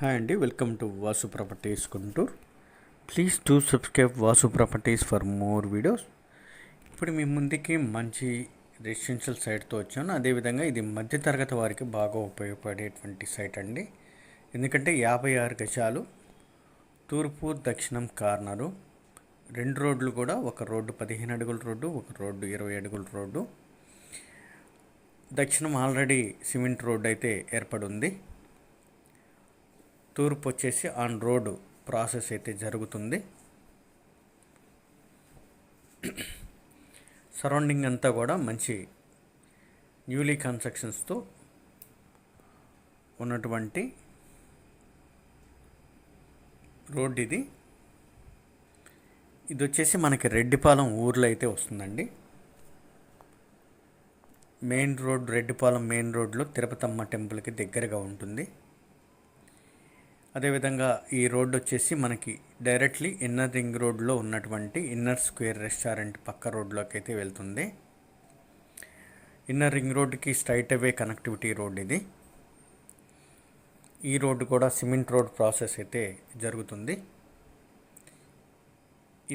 Hi అండి welcome to Vasu properties Guntur. Please to subscribe Vasu properties for more videos. ఇప్పుడు మీ ముందుకి మంచి రెసిడెన్షియల్ సైట్తో వచ్చాను. అదేవిధంగా ఇది మధ్యతరగతి వారికి బాగా ఉపయోగపడేటువంటి సైట్ అండి. ఎందుకంటే యాభై ఆరు గజాలు తూర్పు దక్షిణం కార్నరు. రెండు రోడ్లు కూడా ఒక రోడ్డు పదిహేను అడుగుల రోడ్డు ఒక రోడ్డు ఇరవై అడుగుల రోడ్డు. దక్షిణం ఆల్రెడీ సిమెంట్ రోడ్డు అయితే ఏర్పడి ఉంది. తూర్పు వచ్చేసి ఆన్ రోడ్ ప్రాసెస్ అయితే జరుగుతుంది. సరౌండింగ్ అంతా కూడా మంచి న్యూలీ కన్స్ట్రక్షన్స్తో ఉన్నటువంటి రోడ్ ఇది. ఇది వచ్చేసి మనకి రెడ్డిపాలెం ఊర్లో అయితే వస్తుందండి. మెయిన్ రోడ్ రెడ్డిపాలెం మెయిన్ రోడ్లో తిరుపతమ్మ టెంపుల్కి దగ్గరగా ఉంటుంది. అదేవిధంగా ఈ రోడ్ వచ్చేసి మనకి డైరెక్ట్లీ ఇన్నర్ రింగ్ రోడ్లో ఉన్నటువంటి ఇన్నర్ స్క్వేర్ రెస్టారెంట్ పక్క రోడ్లోకి అయితే వెళ్తుంది. ఇన్నర్ రింగ్ రోడ్కి స్ట్రైట్ అవే కనెక్టివిటీ రోడ్ ఇది. ఈ రోడ్డు కూడా సిమెంట్ రోడ్ ప్రాసెస్ అయితే జరుగుతుంది.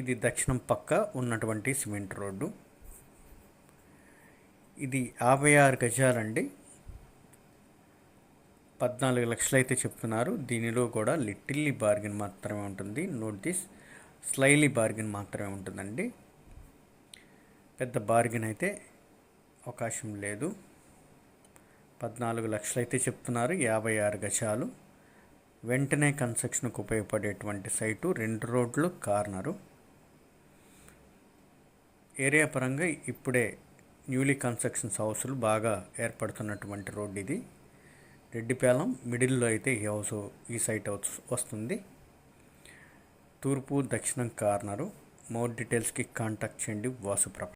ఇది దక్షిణం పక్క ఉన్నటువంటి సిమెంట్ రోడ్డు. ఇది యాభై ఆరు గజాలండి. పద్నాలుగు లక్షలు అయితే చెప్తున్నారు. దీనిలో కూడా లిటిల్లీ బార్గెన్ మాత్రమే ఉంటుంది. నోట్ దిస్ స్లైలీ బార్గెన్ మాత్రమే ఉంటుందండి. పెద్ద బార్గెన్ అయితే అవకాశం లేదు. పద్నాలుగు లక్షలు అయితే చెప్తున్నారు. యాభై ఆరు గజాలు. వెంటనే కన్స్ట్రక్షన్కు ఉపయోగపడేటువంటి సైటు రెండు రోడ్లు కార్నరు. ఏరియా పరంగా ఇప్పుడే న్యూలీ కన్స్ట్రక్షన్స్ హౌస్లు బాగా ఏర్పడుతున్నటువంటి రోడ్ ఇది. రెడ్డిపాలెం మిడిల్లో అయితే ఈ హౌస్ ఈ సైట్ హౌస్ వస్తుంది. తూర్పు దక్షిణం కార్నరు. మోర్ డీటెయిల్స్కి కాంటాక్ట్ చేయండి వాసుప్రభ